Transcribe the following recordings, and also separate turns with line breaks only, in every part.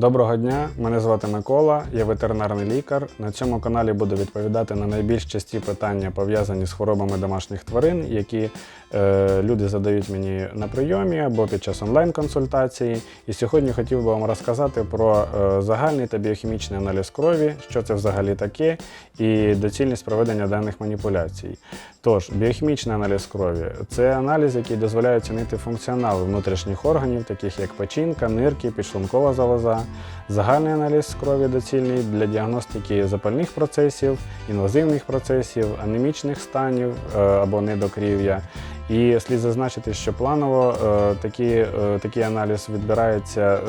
Доброго дня, мене звати Микола, я ветеринарний лікар. На цьому каналі буду відповідати на найбільш часті питання, пов'язані з хворобами домашніх тварин, які е, люди задають мені на прийомі або під час онлайн-консультації. І сьогодні хотів би вам розказати про е, загальний та біохімічний аналіз крові, що це взагалі таке, і доцільність проведення даних маніпуляцій. Тож, біохімічний аналіз крові це аналіз, який дозволяє оцінити функціонал внутрішніх органів, таких як печінка, нирки, підшлункова залоза. Загальний аналіз крові доцільний для діагностики запальних процесів, інвазивних процесів, анемічних станів е, або недокрів'я. І слід зазначити, що планово е, такі, е, такий аналіз відбирається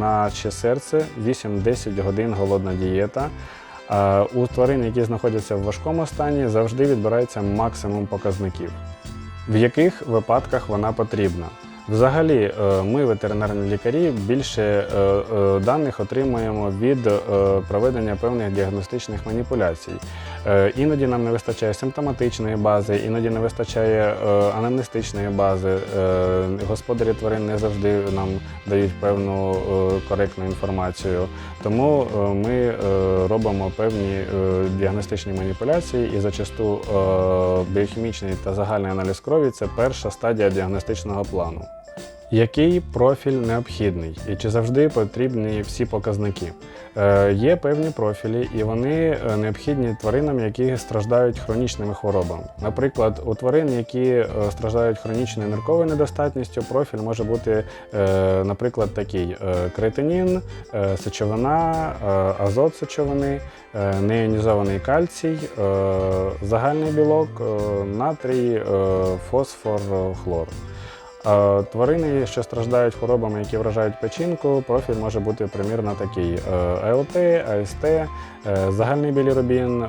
на ще серце 8-10 годин голодна дієта. У тварин, які знаходяться в важкому стані, завжди відбирається максимум показників. В яких випадках вона потрібна? Взагалі, е, ми, ветеринарні лікарі, більше е, е, даних отримуємо від проведення певних діагностичних маніпуляцій. Іноді нам не вистачає симптоматичної бази, іноді не вистачає анамнестичної бази. Господарі тварин не завжди нам дають певну коректну інформацію. Тому ми робимо певні діагностичні маніпуляції і зачасту біохімічний та загальний аналіз крові це перша стадія діагностичного плану. Який профіль необхідний і чи завжди потрібні всі показники? Е, є певні профілі, і вони е, необхідні тваринам, які страждають хронічними хворобами. Наприклад, у тварин, які е, страждають хронічною нирковою недостатністю, профіль може бути, е, наприклад, такий: е, кретинін, сечовина, азот сечовини, неіонізований кальцій, загальний білок, натрій, фосфор, хлор. Тварини, що страждають хворобами, які вражають печінку, профіль може бути примірно такий: е, АСТ, е, загальний білірубін, е,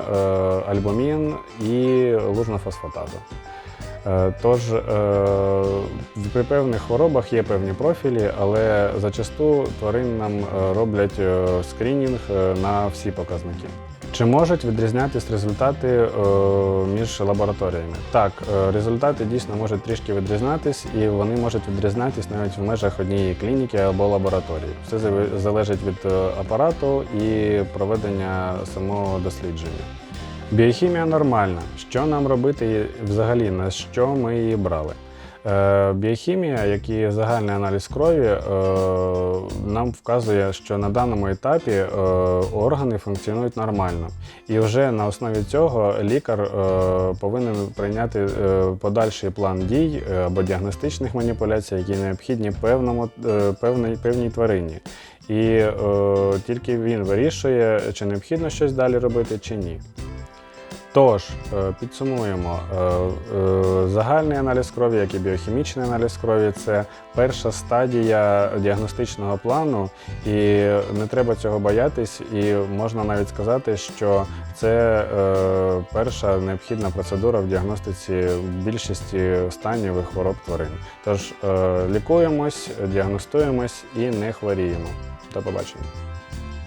альбумін і лужна фосфатаза. Е, Тож е, при певних хворобах є певні профілі, але зачасту тваринам е, роблять скринінг на всі показники. Чи можуть відрізнятись результати між лабораторіями? Так, результати дійсно можуть трішки відрізнятись, і вони можуть відрізнятись навіть в межах однієї клініки або лабораторії. Все залежить від апарату і проведення самого дослідження. Біохімія нормальна. Що нам робити взагалі, на що ми її брали? Е, Біохімія, як і загальний аналіз крові, е, нам вказує, що на даному етапі е, органи функціонують нормально. І вже на основі цього лікар повинен прийняти подальший план дій або діагностичних маніпуляцій, які необхідні певному, певній, певній тварині. І тільки він вирішує, чи необхідно щось далі робити, чи ні. Тож, е, підсумуємо, Е, е, загальний аналіз крові, як і біохімічний аналіз крові, це перша стадія діагностичного плану, і не треба цього боятись, і можна навіть сказати, що це перша необхідна процедура в діагностиці більшості станів і хвороб тварин. Тож лікуємось, діагностуємось і не хворіємо. До побачення.